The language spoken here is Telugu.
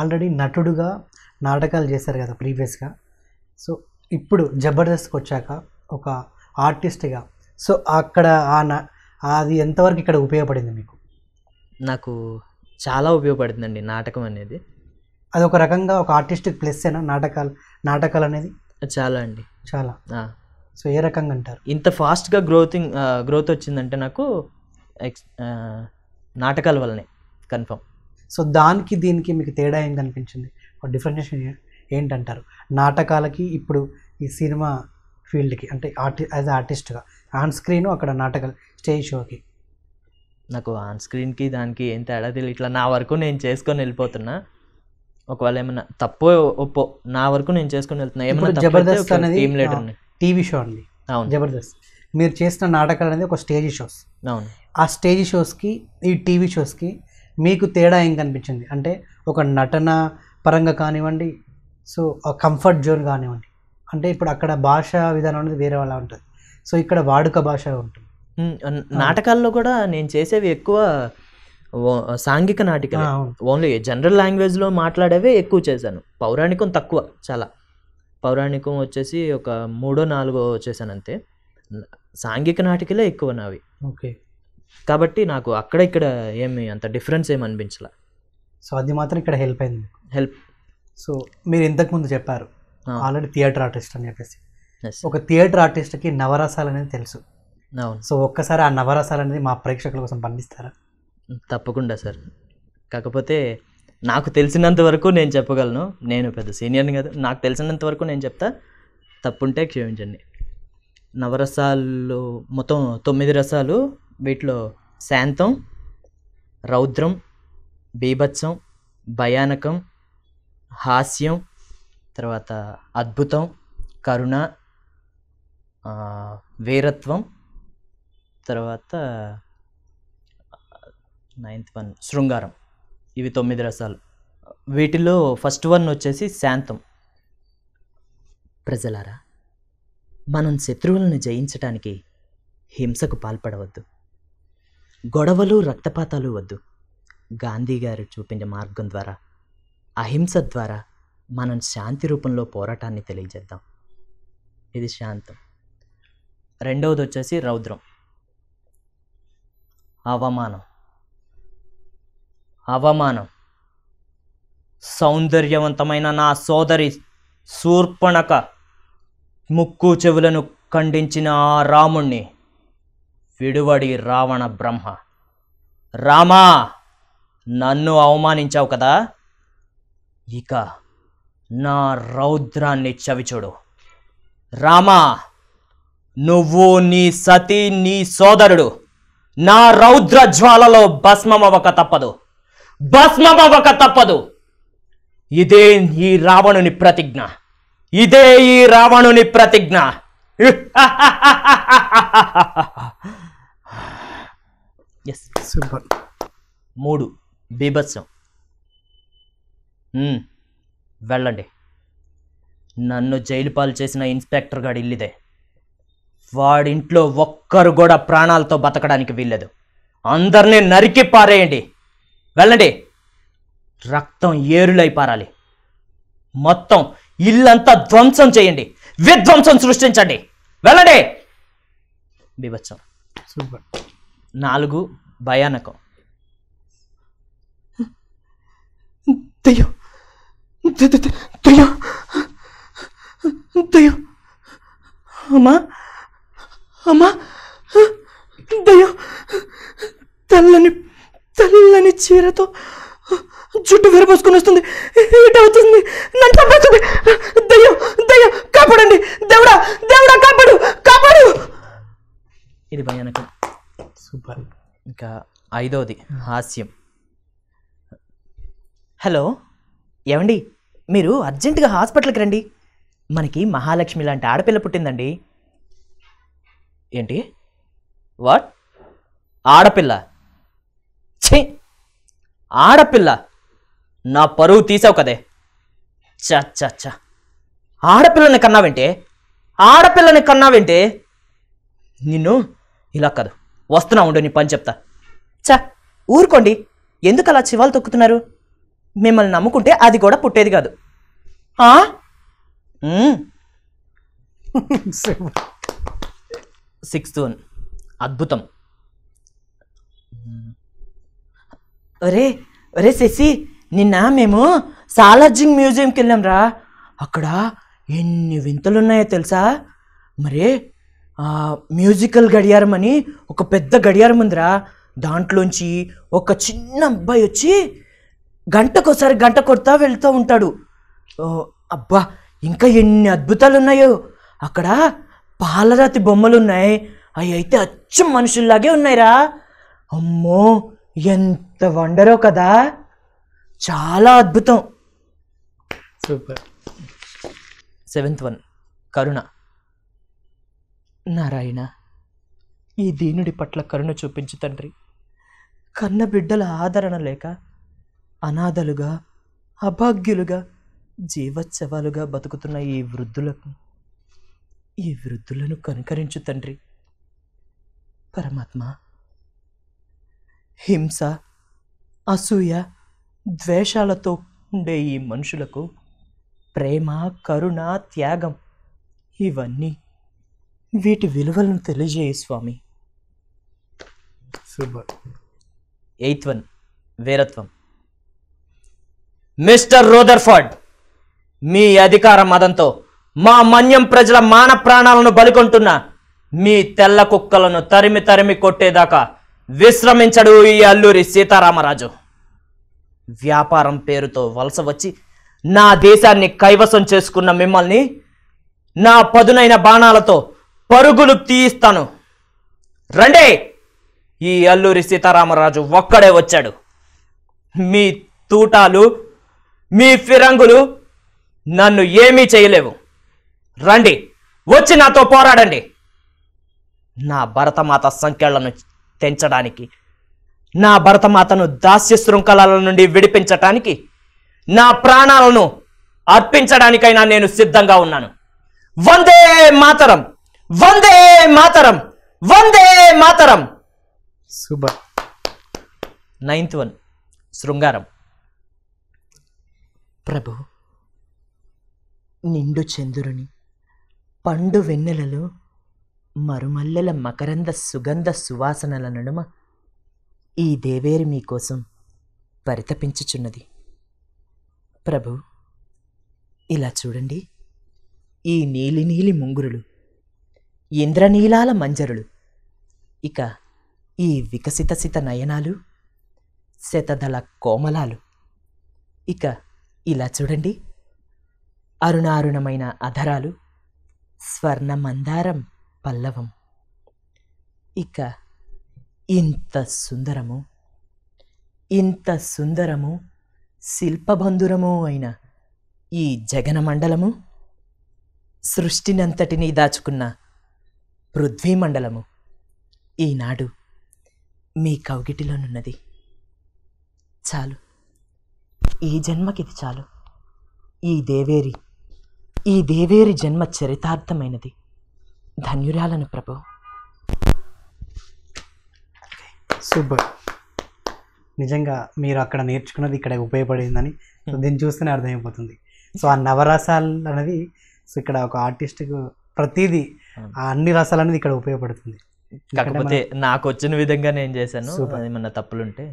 ఆల్రెడీ నటుడుగా నాటకాలు చేశారు కదా ప్రీవియస్గా. సో ఇప్పుడు జబర్దస్త్కి వచ్చాక ఒక ఆర్టిస్ట్గా. సో అక్కడ ఆ నా- అది ఎంతవరకు ఇక్కడ ఉపయోగపడింది మీకు? నాకు చాలా ఉపయోగపడుతుందండి నాటకం అనేది. అది ఒక రకంగా ఒక ఆర్టిస్టిక్ ప్లస్ ఏనా? నాటకాలు నాటకాలు అనేది? చాలా అండి. చాలా. సో ఏ రకంగా అంటారు? ఇంత ఫాస్ట్గా గ్రోతింగ్ గ్రోత్ వచ్చిందంటే నాకు ఎక్స్ నాటకాల వల్లనే కన్ఫర్మ్. సో దానికి దీనికి మీకు తేడా ఏం కనిపించింది? ఒక డిఫరెన్షియేషన్ ఏంటంటారు? నాటకాలకి ఇప్పుడు ఈ సినిమా ఫీల్డ్కి అంటే ఆర్టి యాజ్ ఆర్టిస్ట్గా ఆన్ స్క్రీన్ అక్కడ నాటకాలు స్టేజ్ షోకి. నాకు ఆన్ స్క్రీన్కి దానికి ఏం తేడా తెలియదు ఇట్లా నా వరకు నేను చేసుకొని వెళ్ళిపోతున్నా. ఒకవేళ ఏమైనా తప్పో ఒప్పో నా వరకు నేను చేసుకొని వెళ్తున్నా. ఏమైనా ఇప్పుడు జబర్దస్త్ అనేది టీవీ షో అండి. అవును. జబర్దస్త్. మీరు చేసిన నాటకాలు అనేది ఒక స్టేజ్ షోస్. అవును. ఆ స్టేజ్ షోస్కి ఈ టీవీ షోస్కి మీకు తేడా ఏం కనిపించింది? అంటే ఒక నటన పరంగా కానివ్వండి సో ఆ కంఫర్ట్ జోన్ కానివ్వండి. అంటే ఇప్పుడు అక్కడ భాష విధానం అనేది వేరే వాళ్ళ ఉంటుంది. సో ఇక్కడ వాడుక భాష ఉంటుంది. నాటకాల్లో కూడా నేను చేసేవి ఎక్కువ సాంఘిక నాటికలే. ఓన్లీ జనరల్ లాంగ్వేజ్లో మాట్లాడేవే ఎక్కువ చేశాను. పౌరాణికం తక్కువ చాలా. పౌరాణికం వచ్చేసి ఒక మూడో నాలుగో చేశాను అంతే. సాంఘిక నాటికలే ఎక్కువ నావి. ఓకే. కాబట్టి నాకు అక్కడ ఇక్కడ ఏమి అంత డిఫరెన్స్ ఏమి అనిపించలే. సో అది మాత్రం ఇక్కడ హెల్ప్ అయింది హెల్ప్ సో మీరు ఇంతకుముందు చెప్పారు. ఆల్రెడీ థియేటర్ ఆర్టిస్ట్ అని చెప్పేసి. ఒక థియేటర్ ఆర్టిస్ట్కి నవరసాలు అనేది తెలుసు. అవును. సో ఒక్కసారి ఆ నవరసాలు అనేది మా ప్రేక్షకుల కోసం పండిస్తారా? తప్పకుండా సార్. కాకపోతే నాకు తెలిసినంత వరకు నేను చెప్పగలను. నేను పెద్ద సీనియర్ని కదా నాకు తెలిసినంత వరకు నేను చెప్తా తప్పుంటే క్షమించండి. నవరసాలు మొత్తం తొమ్మిది రసాలు వీటిలో శాంతం రౌద్రం బీభత్సం భయానకం హాస్యం తర్వాత అద్భుతం కరుణ వీరత్వం తర్వాత నైన్త్ వన్ శృంగారం. ఇవి తొమ్మిది రసాలు. వీటిలో ఫస్ట్ వన్ వచ్చేసి శాంతం. ప్రజలారా మనం శత్రువులను జయించటానికి హింసకు పాల్పడవద్దు. గొడవలు రక్తపాతాలు వద్దు. గాంధీ గారు చూపిన మార్గం ద్వారా అహింస ద్వారా మనం శాంతి రూపంలో పోరాటాన్ని తెలియజేద్దాం. ఇది శాంతం. రెండవది వచ్చేసి రౌద్రం. అవమానం. అవమానం. సౌందర్యవంతమైన నా సోదరి శూర్పణక ముక్కు చెవులను ఖండించిన ఆ రాముణ్ణి విడువడి రావణ బ్రహ్మ. రామా నన్ను అవమానించావు కదా? ఇక నా రౌద్రాన్ని చవిచూడు. రామా నువ్వు నీ సతీ నీ సోదరుడు. నా రౌద్ర జ్వాలలో భస్మమవక తప్పదు. భస్మమవక తప్పదు. ఇదే ఈ రావణుని ప్రతిజ్ఞ. ఇదే ఈ రావణుని ప్రతిజ్ఞ. ఎస్ సూపర్ మూడు. బీభత్సం. వెళ్ళండి. నన్ను జైలు పాలు చేసిన ఇన్స్పెక్టర్ గాడి ఇల్లిదే. వాడింట్లో ఒక్కరు కూడా ప్రాణాలతో బతకడానికి వీల్లేదు. అందరినీ నరికి పారేయండి. వెళ్ళండి. రక్తం ఏరులై పారాలి. మొత్తం ఇల్లంతా ధ్వంసం చేయండి. విధ్వంసం సృష్టించండి. వెళ్ళండి. బీభత్సం. సూపర్. నాలుగు భయానకం. దయ్యం. ద- ద- ద- దయ్యం. దయ్యం. అమ్మా. అమ్మా. దయ్యం. తెల్లని తెల్లని చీరతో జుట్టు విరబోసుకుని వస్తుంది. ఇట నన్ను చంపేస్తుంది. కాపాడండి. దేవుడా దేవుడా కాపాడు కాపాడు. ఇది భయానకం సూపర్. ఇంకా ఐదవది హాస్యం. హలో ఏమండి? మీరు అర్జెంటుగా హాస్పిటల్కి రండి. మనకి మహాలక్ష్మి లాంటి ఆడపిల్ల పుట్టిందండి. ఏంటి? వాట్? ఆడపిల్ల. ఛీ! ఆడపిల్ల. నా పరువు తీసావు కదే. చ చ చ ఆడపిల్లని కన్నావేంటే? ఆడపిల్లని కన్నావేంటే? నిన్ను ఇలా కాదు వస్తున్నా ఉండు నీ పని చెప్తా. చ ఊరుకోండి. ఎందుకు అలా చివాలు తొక్కుతున్నారు? మిమ్మల్ని నమ్ముకుంటే అది కూడా పుట్టేది కాదు. Sixth one. అద్భుతం. ఒరే ఒరే శశి నిన్న మేము సాలార్జింగ్ మ్యూజియంకి వెళ్ళాం రా అక్కడ ఎన్ని వింతలు ఉన్నాయో తెలుసా? మరే మ్యూజికల్ గడియారం అని ఒక పెద్ద గడియారం ఉందిరా. దాంట్లోంచి ఒక చిన్న అబ్బాయి వచ్చి గంటకోసారి గంట కొడతా వెళ్తూ ఉంటాడు. ఓ, అబ్బా ఇంకా ఎన్ని అద్భుతాలు ఉన్నాయో అక్కడ పాలరాతి బొమ్మలు ఉన్నాయి అవి అయితే అచ్చం మనుషుల్లాగే ఉన్నాయిరా. అమ్మో ఎంత వండరో కదా. చాలా అద్భుతం. సూపర్. Seventh one. కరుణ. నారాయణ ఈ దీనుడి పట్ల కరుణ చూపించు తండ్రి. కన్న బిడ్డల ఆదరణ లేక అనాథలుగా అభాగ్యులుగా జీవోత్సవాలుగా బతుకుతున్న ఈ వృద్ధులకు ఈ వృద్ధులను కనుకరించు తండ్రి. పరమాత్మ హింస అసూయ ద్వేషాలతో ఉండే ఈ మనుషులకు ప్రేమ కరుణ త్యాగం ఇవన్నీ వీటి విలువలను తెలియజేయ స్వామి. సూపర్. ఎయిత్ వన్ వీరత్వం. మిస్టర్ రోదర్ఫర్డ్ మీ అధికార మదంతో మా మన్యం ప్రజల మాన ప్రాణాలను బలికొంటున్న మీ తెల్ల కుక్కలను తరిమి తరిమి కొట్టేదాకా విశ్రమించడు ఈ అల్లూరి సీతారామరాజు. వ్యాపారం పేరుతో వలస వచ్చి నా దేశాన్ని కైవసం చేసుకున్న మిమ్మల్ని నా పదునైన బాణాలతో పరుగులు తీయిస్తాను. రండే! ఈ అల్లూరి సీతారామరాజు ఒక్కడే వచ్చాడు. మీ తూటాలు మీ ఫిరంగులు నన్ను ఏమీ చేయలేవు. రండి! వచ్చి నాతో పోరాడండి. నా భరతమాత సంఖ్యలను తెంచడానికి నా భరతమాతను దాస్య శృంఖలాల నుండి విడిపించటానికి నా ప్రాణాలను అర్పించడానికైనా నేను సిద్ధంగా ఉన్నాను. Vande Mataram Vande Mataram Vande Mataram. Super ninth one శృంగారం. ప్రభు నిండు చంద్రుని పండు వెన్నెలలో మరుమల్లెల మకరంద సుగంధ సువాసనల నడుమ ఈ దేవేరి మీకోసం పరితపించుచున్నది. ప్రభు ఇలా చూడండి. ఈ నీలి నీలి ముంగురులు ఇంద్రనీలాల మంజరులు. ఇక ఈ వికసిత సిత నయనాలు శతదళ కోమలాలు. ఇక ఇలా చూడండి. అరుణారుణమైన అధరాలు స్వర్ణ మందారం పల్లవం. ఇక ఇంత సుందరము ఇంత సుందరము శిల్పబంధురమూ అయిన ఈ జగనమండలము సృష్టినంతటినీ దాచుకున్న పృథ్వీమండలము ఈనాడు మీ కౌగిటిలోనున్నది. చాలు. ఈ జన్మకిది చాలు. ఈ దేవేరి ఈ దేవేరి జన్మ చరితార్థమైనది. ధన్యురాలను ప్రభు. సూపర్. నిజంగా మీరు అక్కడ నేర్చుకున్నది ఇక్కడ ఉపయోగపడిందని. సో దీన్ని చూస్తేనే అర్థమైపోతుంది. సో ఆ నవరసాలు అనేది సో ఇక్కడ ఒక ఆర్టిస్ట్కు ప్రతిదీ ఆ అన్ని రసాలు అనేది ఇక్కడ ఉపయోగపడుతుంది. కాకపోతే నాకు వచ్చిన విధంగా నేను చేశాను. ఏమన్నా తప్పులుంటే?